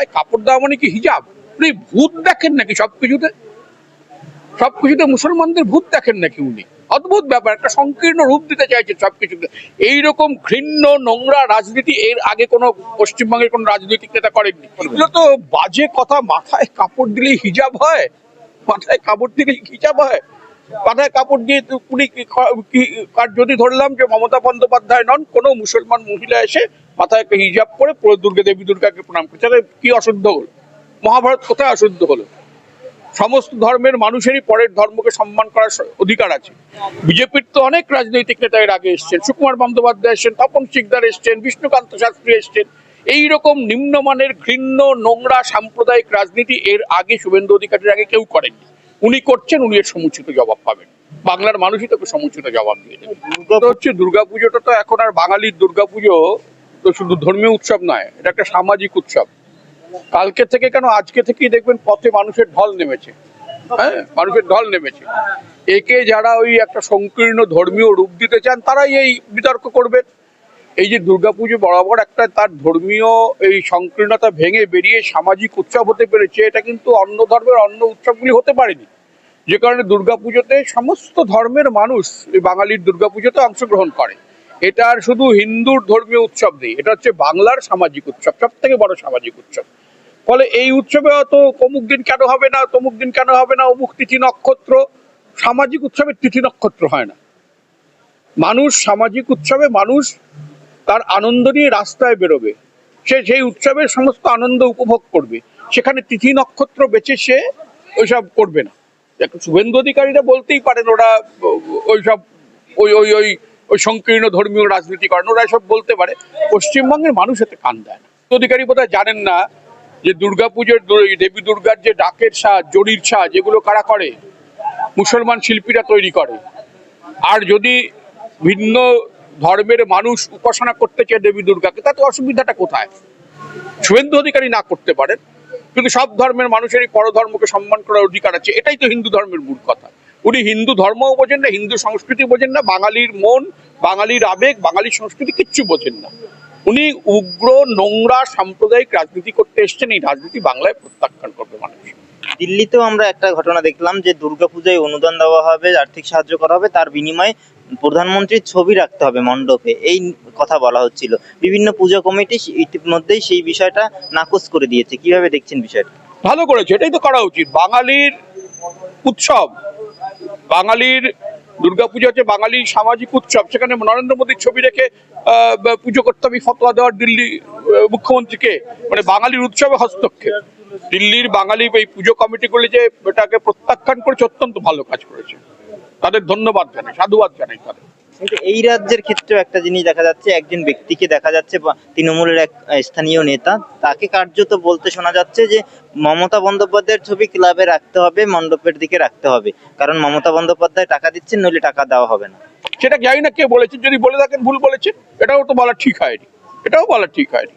মাথায় কাপড় দেওয়া মানে কি হিজাব? উনি ভূত দেখেন নাকি সবকিছুতে সবকিছুতে মুসলমানদের ভূত দেখেন নাকি উনি? অদ্ভুত ব্যাপার, একটা সংকীর্ণ রূপ দিতে চাইছেন সবকিছুতে এইরকম ঘৃণ্য, নোংরা রাজনীতি এর আগে কোনো পশ্চিমবঙ্গের কোনো রাজনৈতিক নেতা করেননি। এগুলো তো বাজে কথা, মাথায় কাপড় দিলেই হিজাব হয়, মাথায় কাপড় দিলেই হিজাব হয়। মাথায় কাপড় দিয়ে উনি যদি ধরলাম যে মমতা বন্দ্যোপাধ্যায় নন, কোনো মুসলমান মহিলা এসে মাথায় হিজাব করে পুরো দুর্গা দেবী দুর্গাকে প্রণাম করছে। তাহলে কি অশুদ্ধ হলো? মহাভারত কোথায় অশুদ্ধ হলো? সমস্ত ধর্মের মানুষেরই পরের ধর্মকে সম্মান করার অধিকার আছে। বিজেপির তো অনেক রাজনৈতিক নেতা এর আগে এসছেন। সুকুমার বন্দ্যোপাধ্যায় এসছেন, তপন শিকদার এসছেন, বিষ্ণুকান্ত শাস্ত্রী এসছেন। এইরকম নিম্নমানের ঘৃণ্য, নোংরা, সাম্প্রদায়িক রাজনীতি এর আগে শুভেন্দু অধিকারীর আগে কেউ করেননি। উনি করছেন উনি এর সমুচিত জবাব পাবেন। বাংলার মানুষই তোকে সমুচিত জবাব দিয়ে দেবে। হচ্ছে দুর্গাপুজোটা তো এখন আর বাঙালির দুর্গাপুজো তো শুধু ধর্মীয় উৎসব নয় এটা একটা সামাজিক উৎসব। কালকে থেকে কেন আজকে থেকেই দেখবেন পথে মানুষের ঢল নেমেছে। হ্যাঁ মানুষের ঢল নেমেছে। একে যারা ওই একটা সংকীর্ণ ধর্মীয় রূপ দিতে চান তারাই এই বিতর্ক করবেন এই যে দুর্গাপুজো বরাবর একটা তার ধর্মীয় এই সংকীর্ণতা ভেঙে বেরিয়ে সামাজিক উৎসব হতে পেরেছে, এটা কিন্তু অন্য ধর্মের অন্য উৎসবগুলি হতে পারেনি। যে কারণে দুর্গাপুজোতে সমস্ত ধর্মের মানুষ এই বাঙালির দুর্গাপুজোতে অংশগ্রহণ করে। এটা আর শুধু হিন্দুর ধর্মীয় উৎসব নেই, এটা হচ্ছে বাংলার সামাজিক উৎসব সব থেকে বড় সামাজিক উৎসব। ফলে এই উৎসবে অত অমুক দিন কেন হবে না, তমুক দিন কেন হবে না, অমুক তিথি নক্ষত্র, সামাজিক উৎসবের তিথি নক্ষত্র হয় না। মানুষ সামাজিক উৎসবে মানুষ তার আনন্দ নিয়ে রাস্তায় বেরোবে। সে সেই উৎসবের সমস্ত আনন্দ উপভোগ করবে। সেখানে তিথি নক্ষত্র বেছে সে ওইসব করবে না। শুভেন্দু অধিকারীরা বলতেই পারেন ওরা ওইসব ওই ওই ওই ওই সংকীর্ণ ধর্মীয় রাজনীতি করেন। ওরা সব বলতে পারে। পশ্চিমবঙ্গের মানুষ এতে কান দেয় না। অধিকারী বোধহয় জানেন না যে দুর্গাপুজোর দেবী দুর্গার যে ডাকের সাজ, জরির সাজ যেগুলো কারা করে? মুসলমান শিল্পীরা তৈরি করে। আর যদি ভিন্ন ধর্মের মানুষ উপাসনা করতে চায় দেবী দুর্গাকে, তাতে অসুবিধাটা কোথায়? শুভেন্দু অধিকারী না করতে পারেন, কিন্তু সব ধর্মের মানুষেরই পরধর্মকে সম্মান করার অধিকার আছে, এটাই তো হিন্দু ধর্মের মূল কথা। উনি হিন্দু ধর্মও বোঝেন না, হিন্দু সংস্কৃতি বোঝেন না, বাঙালির মন, বাঙালির আবেগ, বাঙালির সংস্কৃতি কিচ্ছু বোঝেন না। উনি উগ্র, নোংরা, সাম্প্রদায়িক রাজনীতি করতে এসছেন, এই রাজনীতি বাংলায় প্রত্যাখ্যান করবে মানুষ। দিল্লিতেও আমরা একটা ঘটনা দেখলাম যে দুর্গাপূজায় অনুদান দেওয়া হবে, আর্থিক সাহায্য করা হবে, তার বিনিময়ে প্রধানমন্ত্রীর ছবি রাখতে হবে মণ্ডপে। এই কথা বলা হচ্ছিল। বিভিন্ন পূজা কমিটি ইতিমধ্যেই সেই বিষয়টা নাকচ করে দিয়েছে। কীভাবে দেখছেন বিষয়টা? ভালো করেছে, এটাই তো করা উচিত। বাঙালির উৎসব, বাঙালির দুর্গাপূজা হচ্ছে বাঙালি সামাজিক উৎসব, সেখানে নরেন্দ্র মোদীর ছবি রেখে পুজো করতে আমি ফতোয়া দেওয়ার দিল্লি মুখ্যমন্ত্রীকে মানে বাঙালির উৎসবে হস্তক্ষেপ। দিল্লির বাঙালি এই পুজো কমিটিগুলি যে এটাকে প্রত্যাখ্যান করেছে, অত্যন্ত ভালো কাজ করেছে। তাদের ধন্যবাদ জানাই, সাধুবাদ জানাই তাদের। কিন্তু এই রাজ্যের ক্ষেত্রেও একটা জিনিস দেখা যাচ্ছে, একজন ব্যক্তিকে দেখা যাচ্ছে তৃণমূলের এক স্থানীয় নেতা, তাকে কার্যত বলতে শোনা যাচ্ছে যে মমতা বন্দ্যোপাধ্যায়ের ছবি ক্লাবে রাখতে হবে, মণ্ডপের দিকে রাখতে হবে। কারণ মমতা বন্দ্যোপাধ্যায় টাকা দিচ্ছেন, নইলে টাকা দেওয়া হবে না। সেটা জানি না কে বলেছেন যদি বলে থাকেন ভুল বলেছেন, এটাও তো বলা ঠিক হয়নি। এটাও বলা ঠিক হয়নি।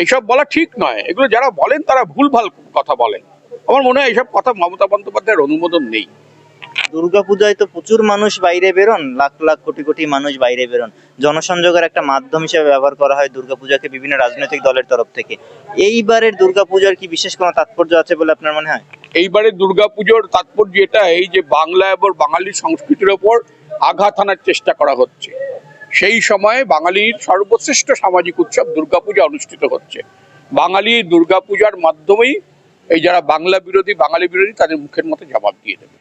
এইসব বলা ঠিক নয়। এগুলো যারা বলেন, তারা ভুল ভালো কথা বলেন। আমার মনে হয় এইসব কথা মমতা বন্দ্যোপাধ্যায়ের অনুমোদন নেই। দুর্গাপূজায় তো প্রচুর মানুষ বাইরে বেরোন, লাখ লাখ কোটি কোটি মানুষ বাইরে বেরোন। জনসংযোগের একটা মাধ্যম হিসেবে ব্যবহার করা হয় দুর্গাপূজাকে বিভিন্ন রাজনৈতিক দলের তরফ থেকে। এইবারের দুর্গাপূজার কি বিশেষ কোনো তাৎপর্য আছে বলে আপনার মনে হয়? এইবারে দুর্গাপুজোর তাৎপর্য এটা এই যে বাংলা এবং বাঙালির সংস্কৃতির ওপর আঘাত আনার চেষ্টা করা হচ্ছে। সেই সময়ে বাঙালির সর্বশ্রেষ্ঠ সামাজিক উৎসব দুর্গাপূজা অনুষ্ঠিত হচ্ছে। বাঙালি দুর্গাপূজার মাধ্যমেই এই যারা বাংলা বিরোধী, বাঙালি বিরোধী তাদের মুখের মতো জবাব দিয়ে দেবে।